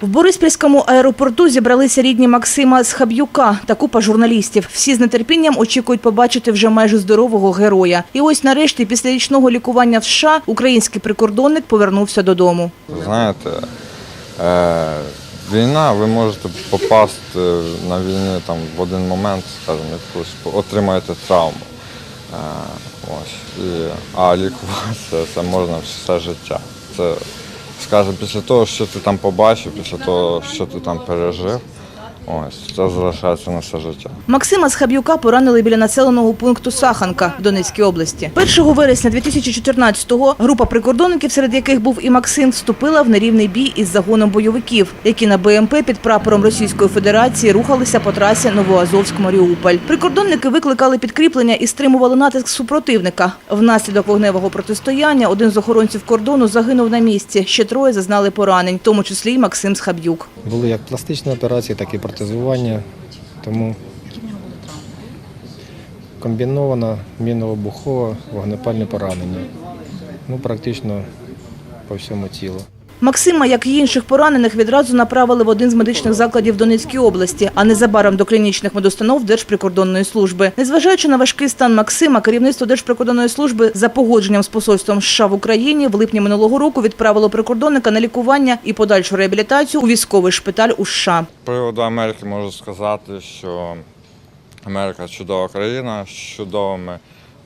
В Бориспільському аеропорту зібралися рідні Максима Схаб'юка та купа журналістів. Всі з нетерпінням очікують побачити вже майже здорового героя. І ось нарешті, після річного лікування в США, український прикордонник повернувся додому. Знаєте, е, війна, ви можете попасти на війні там, в один момент, скажімо, якусь отримаєте травму. Е, ось. І, а лікуватися це можна все життя. Це, скажімо, після того, що ти там побачив, після того, що ти там пережив, ось, це залишається на все життя. Максима Схаб'юка поранили біля населеного пункту Саханка в Донецькій області. 1 вересня 2014-го група прикордонників, серед яких був і Максим, вступила в нерівний бій із загоном бойовиків, які на БМП під прапором Російської Федерації рухалися по трасі Новоазовськ-Маріуполь. Прикордонники викликали підкріплення і стримували натиск супротивника. Внаслідок вогневого протистояння один з охоронців кордону загинув на місці. Ще троє зазнали поранень, в тому числі й Максим Схаб'юк. Були як пластичні операції, так і протезування. Тому комбіновано мінно-вибухове вогнепальне поранення. Ну, практично по всьому тілу. Максима, як і інших поранених, відразу направили в один з медичних закладів Донецької області, а незабаром до клінічних медустанов Держприкордонної служби. Незважаючи на важкий стан Максима, керівництво Держприкордонної служби за погодженням з посольством США в Україні в липні минулого року відправило прикордонника на лікування і подальшу реабілітацію у військовий шпиталь у США. З приводу Америки можу сказати, що Америка чудова країна з чудовими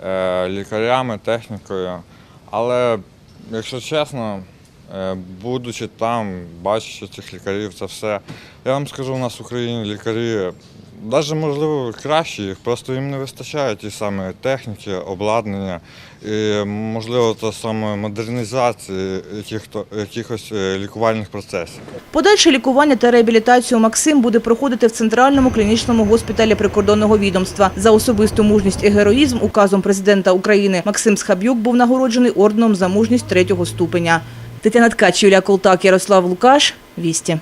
е, лікарями, технікою. Але, якщо чесно, будучи там, бачачи цих лікарів, це все. Я вам скажу, у нас в Україні лікарі навіть можливо кращі, їх просто їм не вистачає ті саме техніки, обладнання і можливо та саме модернізації якихось е, лікувальних процесів. Подальше лікування та реабілітацію Максим буде проходити в центральному клінічному госпіталі прикордонного відомства. За особисту мужність і героїзм указом президента України Максим Схаб'юк був нагороджений орденом за мужність третього ступеня. Тетяна Ткач, Юлія Колтак, Ярослав Лукаш. Вісті.